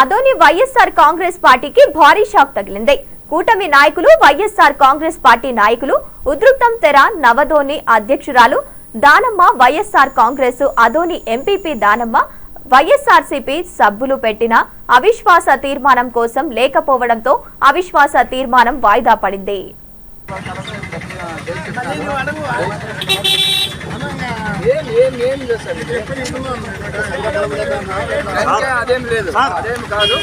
అదోని వైఎస్ఆర్ కాంగ్రెస్ పార్టీకి భారీ షాక్ తగిలింది. కూటమి నాయకులు వైఎస్ఆర్ కాంగ్రెస్ పార్టీ నాయకులు ఉద్రిక్తం తెర నవధోని అధ్యక్షురాలు Danamma YSR Congress Adoni MPP Danamma YSRCP సభ్యులు పెట్టిన అవిశ్వాస తీర్మానం కోసం లేకపోవడంతో అవిశ్వాస తీర్మానం వాయిదా పడింది. అదేం లేదు అదేం కాదు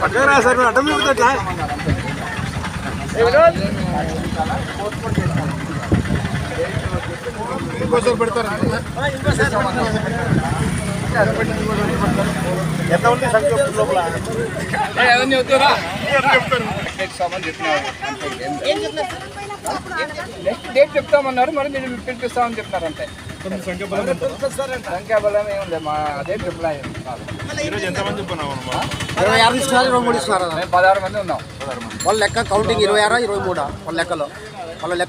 పక్కన సార్. అడ్డం చూపుతా ఇంకోసారి పెడతారా ఎంత ఉంది సంఖ్య లోపల. నెక్స్ట్ డేట్ చెప్తామన్నారు మరి మీరు పిలిపిస్తామని చెప్తున్నారు అంతే సంఖ్యాబలం ఏముంది మా అదే రిప్లై ఈరోజు ఎంతమంది చెప్పినావు అమ్మా? ఇరవై ఆరు ఇస్తున్నారు ఇరవై మూడు ఇస్తున్నారు మేము పదహారు మంది ఉన్నాం. వాళ్ళ లెక్క కౌంటింగ్ ఇరవై ఆరా ఇరవై మూడా? వాళ్ళ లెక్కలో.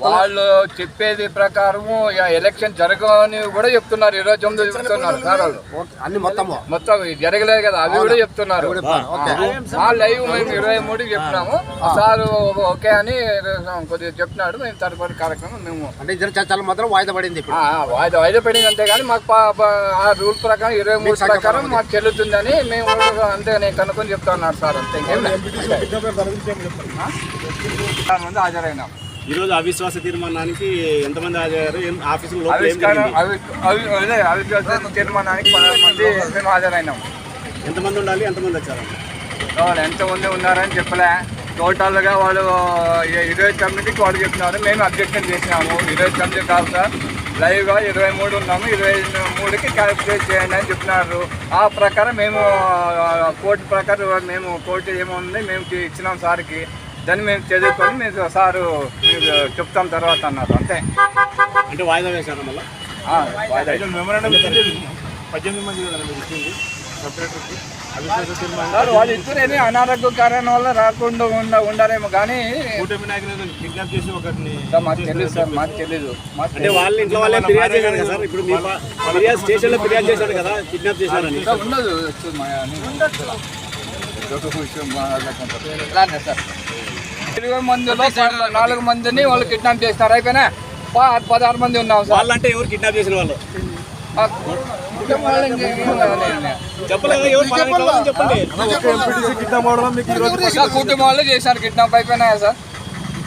వాళ్ళ చెప్పేది ప్రకారము ఎలక్షన్ జరగని కూడా చెప్తున్నారు. ఇరవై తొమ్మిది చెప్తున్నారు సార్ వాళ్ళు ఓకే, అన్ని మొత్తము. మొత్తం ఇది జరగలేదు కదా అవి కూడా చెప్తున్నారు. లైవ్ మేము ఇరవై మూడు చెప్పినాము. సార్ ఓకే అని కొద్దిగా చెప్తున్నాడు మేము తదుపరి కార్యక్రమం మేము అంటే ఇద్దరు చర్చలు మాత్రం వాయిదా పడింది వాయిదా వాయిదా పడింది అంతే కానీ మాకు ఆ రూల్ ప్రకారం ఇరవై మూడు ప్రకారం మాకు చెల్లుతుందని మేము అంతే నేను కనుక్కొని చెప్తా ఉన్నారు సార్ అంతే. ఇంకేం. ఈరోజు అవిశ్వాస తీర్మానానికి ఎంతమంది హాజరయ్యారు? ఏం ఆఫీసులో అవిశ్వాస తీర్మానానికి పదహారు మంది మేము హాజరైనాం ఎంతమంది ఉండాలి? ఎంతమంది వచ్చారు? వాళ్ళు ఎంతమంది ఉన్నారని చెప్పలే. టోటల్గా వాళ్ళు ఇరవై తొమ్మిదికి వాళ్ళు చెప్తున్నారు మేము అబ్జెక్షన్ చేసినాము. ఇరవై తొమ్మిది కాదు సార్. లైవ్గా ఇరవై మూడు ఉన్నాము. ఇరవై మూడుకి క్యాల్కులేట్ చేయండి అని చెప్తున్నారు ఆ ప్రకారం మేము కోర్టు ప్రకారం మేము కోర్టు ఏముంది? మేము ఇచ్చినాం సార్కి. దాన్ని మేము చదువుకొని మేము సారు మీకు చెప్తాం తర్వాత అన్నారు అంతే. అంటే వాయిదా వేశారు మళ్ళీ? ఆ, వాయిదా ఈరోజు మెమరాండం ఇచ్చింది. పద్దెనిమిది మంది సార్ వాళ్ళు ఇద్దరేమి అనారోగ్య కారణం వల్ల రాకుండా ఉండ ఉండారేమో కానీ మాకు తెలియదు సార్ మాకు తెలియదు మాకు అంటే వాళ్ళ ఇంట్లో వాళ్ళే ఫిర్యాదు చేశారు కదా సార్? ఇప్పుడు ఫిర్యాదు స్టేషన్లో ఫిర్యాదు చేశారు కదా కిడ్నాప్ చేశారని. ఉండదు విషయం మాట్లాడుకుంటారు. సార్. ఇరవై మందిలో నాలుగు మందిని వాళ్ళు కిడ్నాప్ చేస్తారు అయిపోయినా పదహారు మంది ఉన్నాం సార్. వాళ్ళంటే ఎవరు కిడ్నాప్ చేసిన వాళ్ళు? ఆ? కుటుంబం వాళ్ళు చేశారు కిడ్నాప్ అయిపోయినాయా సార్?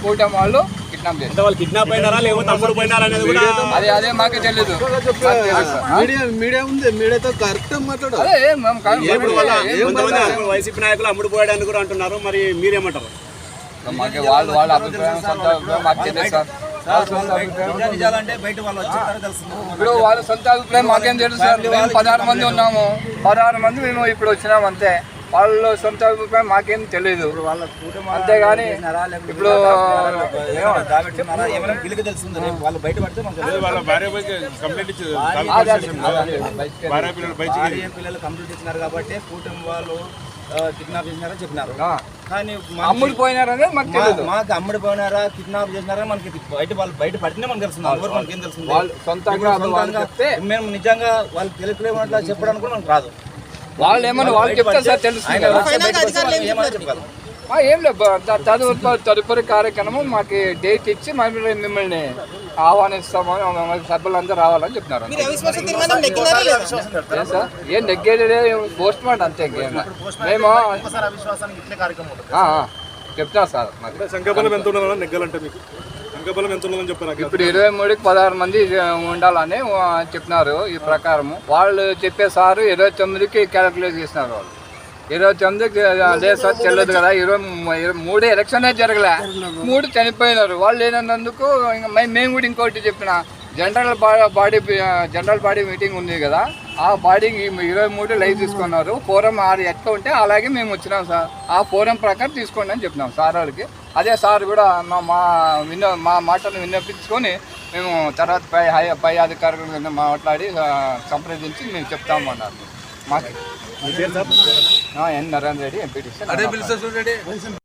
కుటుంబం వాళ్ళు కిడ్నాప్ చేశారు. అంటే వాళ్ళు కిడ్నాప్ అయినారా? లేకపోతే తమ్ముడు పోయినారా అనేది కూడా అదే మాకు. ఆ? మీడియా మీడియా ఉంది. మీడియాతో కరెక్ట్. వైసీపీ నాయకులు అమ్ముడు పోయాడని కూడా అంటున్నారు. మరి మీరేమంటారు? మాకు వాళ్ళు వాళ్ళ అభిప్రాయం సొంత అభిప్రాయం మాకు తెలియదు సార్. ఇప్పుడు వాళ్ళ సొంత అభిప్రాయం మాకేం తెలుసు సార్. మేము పదహారు మంది ఉన్నాము. పదహారు మంది మేము ఇప్పుడు వచ్చినాము అంతే. వాళ్ళ సొంత అభిప్రాయం మాకేం తెలియదు అంతేగాని ఇప్పుడు వాళ్ళు బయట పడితే మనకు వాళ్ళ భార్య పిల్లలు బయటికి భార్య పిల్లలు కంప్లీట్ ఇచ్చినారు కాబట్టి కూటమి వాళ్ళు కిడ్నాప్ చేసినారని చెప్పినారు. కానీ మా- అమ్ముడు పోయినారనేది మాకు మా- తెలియదు మాకు అమ్ముడు పోయినారా కిడ్నాప్ చేసినారా మనకి బయట వాళ్ళు బయట పడితేనే మనకు తెలుస్తుంది. ఎవరు మనకి ఏం తెలుస్తుంది? వాళ్ళు సొంతంగా మేము నిజంగా వాళ్ళు తెలుగులేమట్లా చెప్పడానికి కూడా మనకు రాదు. వాళ్ళు ఏమన్నా వాళ్ళు చెప్తే సార్ ఆయన ఏం లేదు తదుపరి తదుపరి కార్యక్రమం మాకు డేట్ ఇచ్చి మమ్మల్ని మిమ్మల్ని ఆహ్వానిస్తాము మమ్మల్ని సభ్యులందరూ రావాలని చెప్తున్నారు ఏం నెగ్గేది పోస్ట్ మార్ట్ అంతే ఇంకేం మేము చెప్తా సార్ మాకు సంఖ్యాబలం ఎంత ఉండాలని నెగ్గాలంటే మీకు. సంఖ్యాబలం ఎంత ఉండాలని చెప్పారు ఇప్పుడు ఇరవై మూడుకి పదహారు మంది ఉండాలని ఆ, చెప్పినారు ఈ ప్రకారము వాళ్ళు చెప్పే సారు ఇరవై తొమ్మిదికి క్యాలిక్యులేట్ చేసినారు వాళ్ళు. ఇరవై తొమ్మిదికి లేదు సార్ చెల్లదు కదా ఇరవై మూడు ఎలక్షనే జరగలే. మూడు చనిపోయినారు. వాళ్ళు లేనందుకు మేము కూడా ఇంకోటి చెప్పిన. జనరల్ బా- బాడీ జనరల్ బాడీ మీటింగ్ ఉంది కదా ఆ బాడీకి ఇరవై మూడు లైవ్ తీసుకున్నారు. ఫోరం ఆరు ఎట్లా ఉంటే అలాగే మేము వచ్చినాం సార్. ఆ ఫోరం ప్రకారం తీసుకోండి అని చెప్పినాం సార్ వాళ్ళకి. అదే సార్ కూడా మా మా విన్న మా మాటను విన్నపించుకొని మేము తర్వాత పై హై పై అధికారులు మాట్లాడి సంప్రదించి మేము చెప్తామన్నారు మాకు ఎన్ నరేంద్ర రెడ్డి ఎంపీటీసీ